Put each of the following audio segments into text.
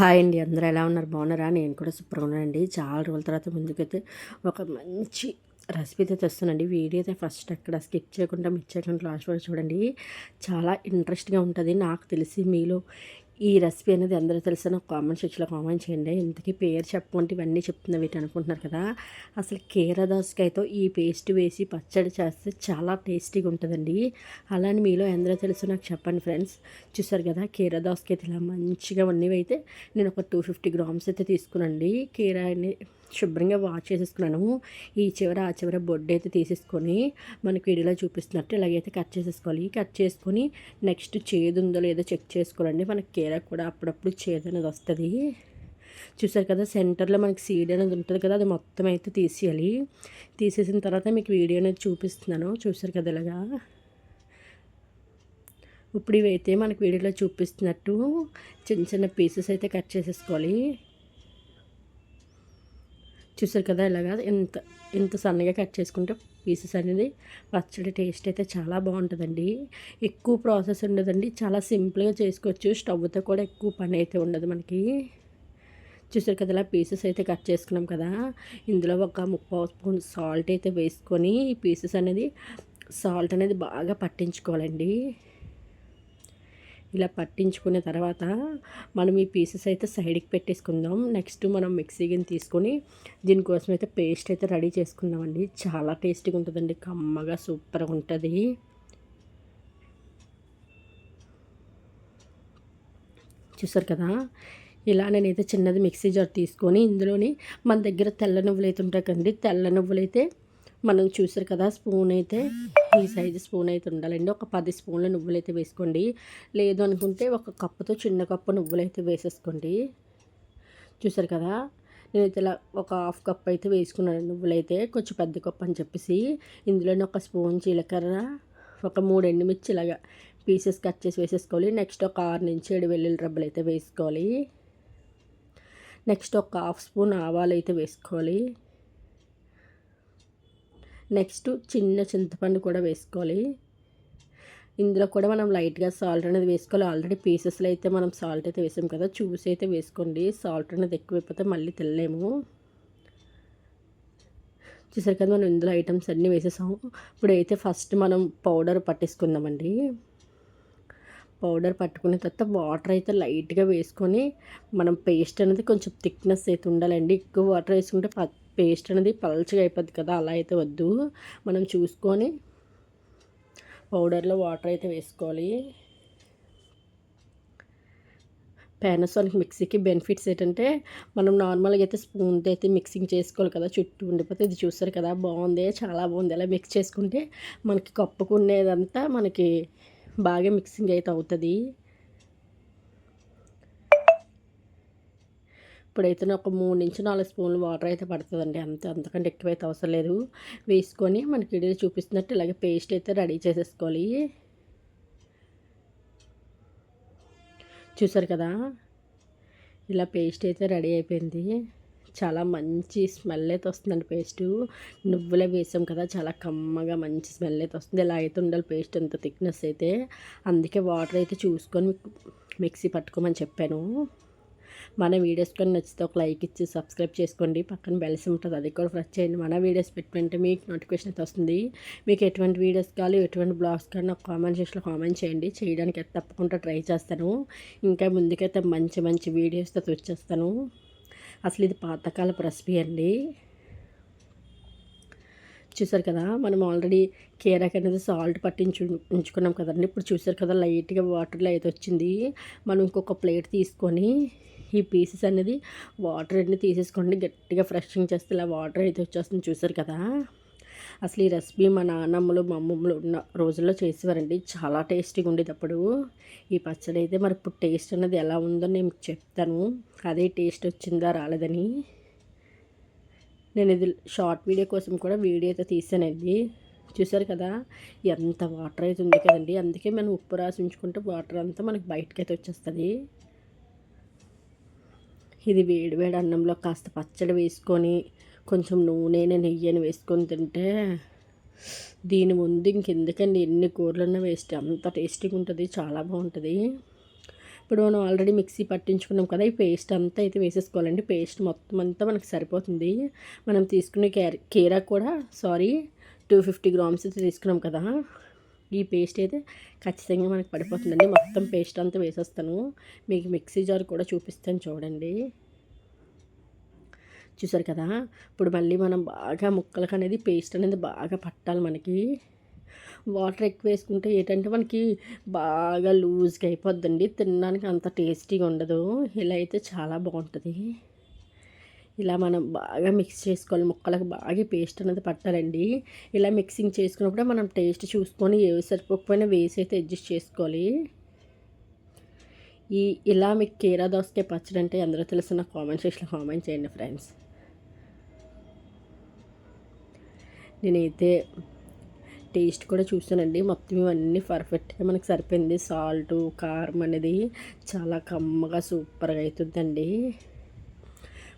Hi అండి. అందరూ ఎలా ఉన్నారు? బాగున్నారా? నేను కూడా సూపర్గా ఉన్నానండి. చాలా రోజుల తర్వాత ముందుకైతే ఒక మంచి రెసిపీ అయితే తెస్తానండి. వీడియో అయితే ఫస్ట్ అక్కడ స్కిప్ చేయకుండా మిస్ చేయకుండా లాస్ట్ వరకు చూడండి. చాలా ఇంట్రెస్ట్గా ఉంటుంది. నాకు తెలిసి మీలో ఈ రెసిపీ అనేది అందరూ తెలిసిన కామెంట్ సెక్షన్లో కామెంట్ చేయండి. ఇంతకీ పేరు చెప్పమంటే ఇవన్నీ చెప్తున్నా వీటి అనుకుంటున్నారు కదా. అసలు కీరదోసకాయతో ఈ పేస్ట్ వేసి పచ్చడి చేస్తే చాలా టేస్టీగా ఉంటుందండి. అలానే మీలో ఎందరో తెలుసు నాకు చెప్పండి ఫ్రెండ్స్. చూసారు కదా కీర అయితే ఇలా మంచిగా ఉన్నవి అయితే నేను ఒక టూ ఫిఫ్టీ గ్రామ్స్ అయితే తీసుకునండి కీరాని శుభ్రంగా వాష్ చేసేసుకున్నాను. ఈ చివర ఆ చివర బొడ్డు అయితే తీసేసుకొని మనకి వీడియోలో చూపిస్తున్నట్టు ఇలాగైతే కట్ చేసేసుకోవాలి. కట్ చేసుకొని నెక్స్ట్ చేదు ఉందో లేదో చెక్ చేసుకోవాలండి. మనకి కీర కూడా అప్పుడప్పుడు చేదు అనేది వస్తుంది. చూసారు కదా సెంటర్లో మనకి సీడ్ అనేది ఉంటుంది కదా అది మొత్తం అయితే తీసేయాలి. తీసేసిన తర్వాత మీకు వీడియో అనేది చూపిస్తున్నాను. చూసారు కదా ఇలాగా. ఇప్పుడు ఇవైతే మనకి వీడియోలో చూపిస్తున్నట్టు చిన్న చిన్న పీసెస్ అయితే కట్ చేసేసుకోవాలి. చూసారు కదా ఇలాగా? ఇంత ఇంత సన్నగా కట్ చేసుకుంటే పీసెస్ అనేది పచ్చడి టేస్ట్ అయితే చాలా బాగుంటుందండి. ఎక్కువ ప్రాసెస్ ఉండదండి. చాలా సింపుల్గా చేసుకోవచ్చు. స్టవ్తో కూడా ఎక్కువ పని అయితే ఉండదు మనకి. చూసారు కదా ఇలా పీసెస్ అయితే కట్ చేసుకున్నాం కదా? ఇందులో ఒక ముప్పై స్పూన్ సాల్ట్ అయితే వేసుకొని ఈ పీసెస్ అనేది సాల్ట్ అనేది బాగా పట్టించుకోవాలండి. ఇలా పట్టించుకున్న తర్వాత మనం ఈ పీసెస్ అయితే సైడ్కి పెట్టేసుకుందాం. నెక్స్ట్ మనం మిక్సీ గిన్నె తీసుకొని దీనికోసం అయితే పేస్ట్ అయితే రెడీ చేసుకుందామండి. చాలా టేస్టీగా ఉంటుందండి. కమ్మగా సూపర్గా ఉంటుంది. చూసారు కదా? ఇలా నేనైతే చిన్నది మిక్సీ జార్ తీసుకొని ఇందులోని మన దగ్గర తెల్ల నువ్వులు అయితే ఉంటాయి కదండి. తెల్ల నువ్వులు అయితే మనం చూసారు కదా స్పూన్ అయితే ఈ సైజు స్పూన్ అయితే ఉండాలండి. ఒక పది స్పూన్ల నువ్వులు అయితే వేసుకోండి. లేదు అనుకుంటే ఒక కప్పుతో చిన్న కప్పు నువ్వులు అయితే వేసేసుకోండి. చూసారు కదా నేనైతే ఇలా ఒక హాఫ్ కప్ అయితే వేసుకున్నాను నువ్వులు అయితే కొంచెం పెద్ద కప్పు అని చెప్పేసి. ఇందులోనే ఒక స్పూన్ జీలకర్ర ఒక మూడు ఎండుమిర్చి ఇలాగా పీసెస్ కట్ చేసి వేసేసుకోవాలి. నెక్స్ట్ ఒక ఆరు నుంచి ఏడు వెల్లుల్లి రబ్బలు అయితే వేసుకోవాలి. నెక్స్ట్ ఒక హాఫ్ స్పూన్ ఆవాలు అయితే వేసుకోవాలి. నెక్స్ట్ చిన్న చింతపండు కూడా వేసుకోవాలి. ఇందులో కూడా మనం లైట్గా సాల్ట్ అనేది వేసుకోవాలి. ఆల్రెడీ పీసెస్లో అయితే మనం సాల్ట్ అయితే వేసాం కదా చూసి అయితే వేసుకోండి. సాల్ట్ అనేది ఎక్కువైపోతే మళ్ళీ తినలేము. చూసారు కదా మనం ఇందులో ఐటమ్స్ అన్నీ వేసేసాము. ఇప్పుడైతే ఫస్ట్ మనం పౌడర్ పట్టేసుకుందామండి. పౌడర్ పట్టుకున్న తర్వాత వాటర్ అయితే లైట్గా వేసుకొని మనం పేస్ట్ అనేది కొంచెం థిక్నెస్ అయితే ఉండాలండి. ఎక్కువ వాటర్ వేసుకుంటే పేస్ట్ అనేది పలచగా అయిపోద్ది కదా అలా అయితే వద్దు. మనం చూసుకొని పౌడర్లో వాటర్ అయితే వేసుకోవాలి. పానాసోనిక్ మిక్సీకి బెనిఫిట్స్ ఏంటంటే మనం నార్మల్గా అయితే స్పూన్తో అయితే మిక్సింగ్ చేసుకోవాలి కదా చుట్టూ ఉండిపోతే ఇది చూస్తారు కదా బాగుంది చాలా బాగుంది. అలా మిక్స్ చేసుకుంటే మనకి కప్పుకునేదంతా మనకి బాగా మిక్సింగ్ అయితే అవుతుంది. ఇప్పుడైతే ఒక మూడు నుంచి నాలుగు స్పూన్లు వాటర్ అయితే పడుతుందండి. అంతే అంతకంటే ఎక్కువైతే అవసరం లేదు. వేసుకొని మనకి ఇడిలో చూపిస్తున్నట్టు ఇలాగే పేస్ట్ అయితే రెడీ చేసేసుకోవాలి. చూసారు కదా? ఇలా పేస్ట్ అయితే రెడీ అయిపోయింది. చాలా మంచి స్మెల్ అయితే వస్తుందండి పేస్టు. నువ్వులే వేసాం కదా చాలా కమ్మగా మంచి స్మెల్ అయితే వస్తుంది. ఇలా అయితే ఉండాలి పేస్ట్ అంత థిక్నెస్ అయితే. అందుకే వాటర్ అయితే చూసుకొని మిక్సీ పట్టుకోమని చెప్పాను. మన వీడియోస్ కానీ నచ్చితే ఒక లైక్ ఇచ్చి సబ్స్క్రైబ్ చేసుకోండి. పక్కన బెల్స్ ఉంటుంది అది కూడా ప్రెస్ చేయండి. మన వీడియోస్ పెట్టినంటే మీకు నోటిఫికేషన్ అయితే వస్తుంది. మీకు ఎటువంటి వీడియోస్ కావాలి ఎటువంటి బ్లాగ్స్ కానీ నాకు కామెంట్ సెక్షన్లో కామెంట్ చేయండి. చేయడానికి అయితే తప్పకుండా ట్రై చేస్తాను. ఇంకా ముందుకైతే మంచి మంచి వీడియోస్తో వచ్చేస్తాను. అసలు ఇది పాతకాల రెసిపీ అండి. చూసారు కదా మనం ఆల్రెడీ కేరాక్ అనేది సాల్ట్ పట్టించు ఉంచుకున్నాం కదండి. ఇప్పుడు చూసారు కదా లైట్గా వాటర్లో అయితే వచ్చింది. మనం ఇంకొక ప్లేట్ తీసుకొని ఈ పీసెస్ అనేది వాటర్ అన్ని తీసేసుకోండి. గట్టిగా ఫ్రెషింగ్ చేస్తే ఇలా వాటర్ అయితే వచ్చేస్తుంది. చూసారు కదా? అసలు ఈ రెసిపీ మా నాన్నమ్మలు మా అమ్మమ్మలు ఉన్న రోజుల్లో చేసేవారండి. చాలా టేస్టీగా ఉండేది అప్పుడు. ఈ పచ్చడి అయితే మరి ఇప్పుడు టేస్ట్ అనేది ఎలా ఉందో నేను చెప్తాను. అదే టేస్ట్ వచ్చిందా రాలేదని. నేను ఇది షార్ట్ వీడియో కోసం కూడా వీడియో అయితే తీసానండి. చూసారు కదా? ఎంత వాటర్ అయితే ఉంది కదండి. అందుకే మనం ఉప్పు రాసి ఉంచుకుంటే వాటర్ అంతా మనకి బయటకి అయితే వచ్చేస్తుంది. ఇది వేడి వేడి అన్నంలో కాస్త పచ్చడి వేసుకొని కొంచెం నూనె నెయ్యని వేసుకొని తింటే దీని ముందు ఇంకెందుకండి ఎన్ని కూరలన్నా వేస్ట్. అంత టేస్టీగా ఉంటుంది చాలా బాగుంటుంది. ఇప్పుడు మనం ఆల్రెడీ మిక్సీ పట్టించుకున్నాం కదా ఈ పేస్ట్ అంతా అయితే వేసేసుకోవాలండి. పేస్ట్ మొత్తం అంతా మనకు సరిపోతుంది. మనం తీసుకునే కేర కీరా కూడా సారీ టూ ఫిఫ్టీ గ్రామ్స్ అయితే తీసుకున్నాం కదా. ఈ పేస్ట్ అయితే ఖచ్చితంగా మనకు పడిపోతుందండి. మొత్తం పేస్ట్ అంతా వేసేస్తాను. మీకు మిక్సీ జార్ కూడా చూపిస్తాను చూడండి. చూసారు కదా? ఇప్పుడు మళ్ళీ మనం బాగా ముక్కలకు అనేది పేస్ట్ అనేది బాగా పట్టాలి మనకి. వాటర్ ఎక్కువ వేసుకుంటే ఏంటంటే మనకి బాగా లూజ్గా అయిపోద్దండి. తినడానికి అంత టేస్టీగా ఉండదు. ఇలా అయితే చాలా బాగుంటుంది. ఇలా మనం బాగా మిక్స్ చేసుకోవాలి. ముక్కలకు బాగా పేస్ట్ అనేది పట్టాలండి. ఇలా మిక్సింగ్ చేసుకున్నప్పుడు మనం టేస్ట్ చూసుకొని ఏవి సరిపోకపోయినా వేసి అయితే అడ్జస్ట్ చేసుకోవాలి. ఈ ఇలా మీకు కీరా దోసకాయ పచ్చడి అంటే అందరూ తెలుసు. నాకు కామెంట్ సెక్షన్లో కామెంట్ చేయండి ఫ్రెండ్స్. నేనైతే టేస్ట్ కూడా చూసానండి మొత్తం ఇవన్నీ పర్ఫెక్ట్గా మనకి సరిపోయింది. సాల్ట్ కారం అనేది చాలా కమ్మగా సూపర్గా అవుతుందండి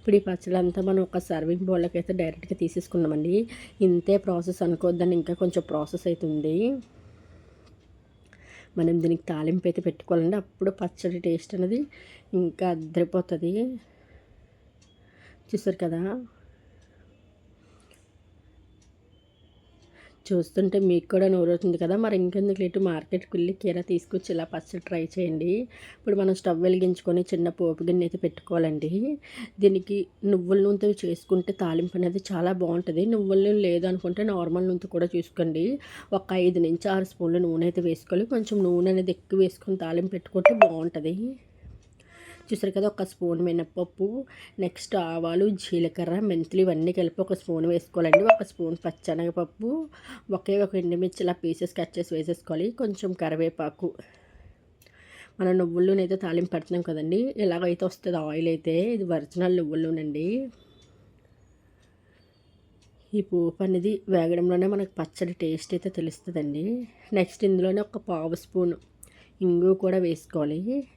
ఇప్పుడు ఈ పచ్చడి అంతా మనం ఒక సర్వింగ్ బౌల్లోకి అయితే డైరెక్ట్గా తీసేసుకున్నామండి ఇంతే ప్రాసెస్ అనుకోవద్దని ఇంకా కొంచెం ప్రాసెస్ అవుతుంది మనం దీనికి తాలింపు అయితే పెట్టుకోవాలండి. అప్పుడు పచ్చడి టేస్ట్ అనేది ఇంకా అద్దరిపోతుంది. చూసారు కదా? చూస్తుంటే మీకు కూడా నోరవుతుంది కదా. మరి ఇంకెందుకు లేటు మార్కెట్కి వెళ్ళి కీర తీసుకొచ్చి ఇలా పచ్చడి ట్రై చేయండి. ఇప్పుడు మనం స్టవ్ వెలిగించుకొని చిన్న పోపు గిన్నె అయితే పెట్టుకోవాలండి. దీనికి నువ్వుల నూనెతో చేసుకుంటే తాలింపు అనేది చాలా బాగుంటుంది. నువ్వుల నూనె లేదనుకుంటే నార్మల్ నూనెతో కూడా చూసుకోండి. ఒక ఐదు నుంచి ఆరు స్పూన్ల నూనె అయితే వేసుకోవాలి. కొంచెం నూనె అనేది ఎక్కువ వేసుకొని తాలింపు పెట్టుకుంటే బాగుంటుంది. చూసారు కదా ఒక స్పూన్ మినప్పప్పు నెక్స్ట్ ఆవాలు జీలకర్ర మెంతులు ఇవన్నీ కలిపి ఒక స్పూన్ వేసుకోవాలండి. ఒక స్పూన్ పచ్చనగపప్పు ఒకే ఒక ఎండుమిర్చి ఇలా పీసెస్ కట్ చేసి వేసేసుకోవాలి. కొంచెం కరివేపాకు. మన నూనె అయితే తాలింపు పెడుతున్నాం కదండి. ఎలాగైతే వస్తుంది ఆయిల్ అయితే ఇది ఒరిజినల్ అండి. ఈ పోపు అనేది వేగడంలోనే మనకు పచ్చడి టేస్ట్ అయితే తెలుస్తుందండి. నెక్స్ట్ ఇందులోనే ఒక పావు స్పూన్ ఇంగు కూడా వేసుకోవాలి.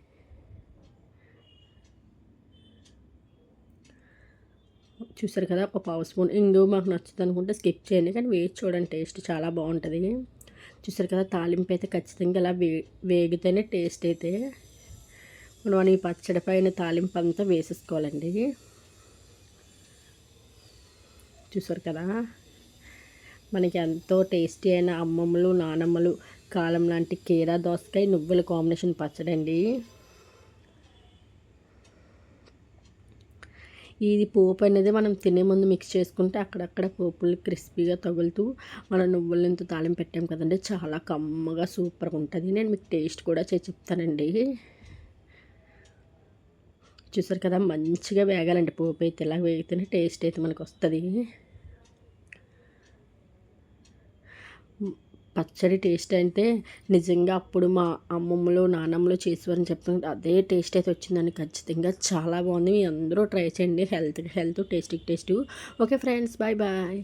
చూసారు కదా ఒక పావు స్పూన్. ఇంగు మాకు నచ్చుతుంది అనుకుంటే స్కిప్ చేయండి కానీ వేసి చూడండి టేస్ట్ చాలా బాగుంటుంది. చూసారు కదా తాలింపు అయితే ఖచ్చితంగా ఇలా వే వేగితేనే టేస్ట్ అయితే. మనం ఈ పచ్చడి పైన తాలింపు అంతా వేసేసుకోవాలండి. చూసారు కదా మనకి ఎంతో టేస్టీ అయిన అమ్మమ్మలు నానమ్మలు కాలం లాంటి కీరా దోసకాయ నువ్వుల కాంబినేషన్ పచ్చడి అండి ఇది పోపు అనేది మనం తినే ముందు మిక్స్ చేసుకుంటే అక్కడక్కడ పోపులు క్రిస్పీగా తగులుతూ మనం నువ్వులు ఇంత తాలింపు పెట్టాం కదండి చాలా కమ్మగా సూపర్గా ఉంటుంది. నేను మీకు టేస్ట్ కూడా చేసి చెప్తానండి. చూసారు కదా మంచిగా వేగాలండి పోపు అయితే. ఇలా వేగితేనే టేస్ట్ అయితే మనకు వస్తుంది. పచ్చడి టేస్ట్ అంటే నిజంగా అప్పుడు మా అమ్మమ్మలు నానమ్మలు చేసేవారని చెప్పిన అదే టేస్ట్ అయితే వచ్చిందని ఖచ్చితంగా చాలా బాగుంది. మీ అందరూ ట్రై చేయండి. Health health tasty taste. Okay friends bye bye.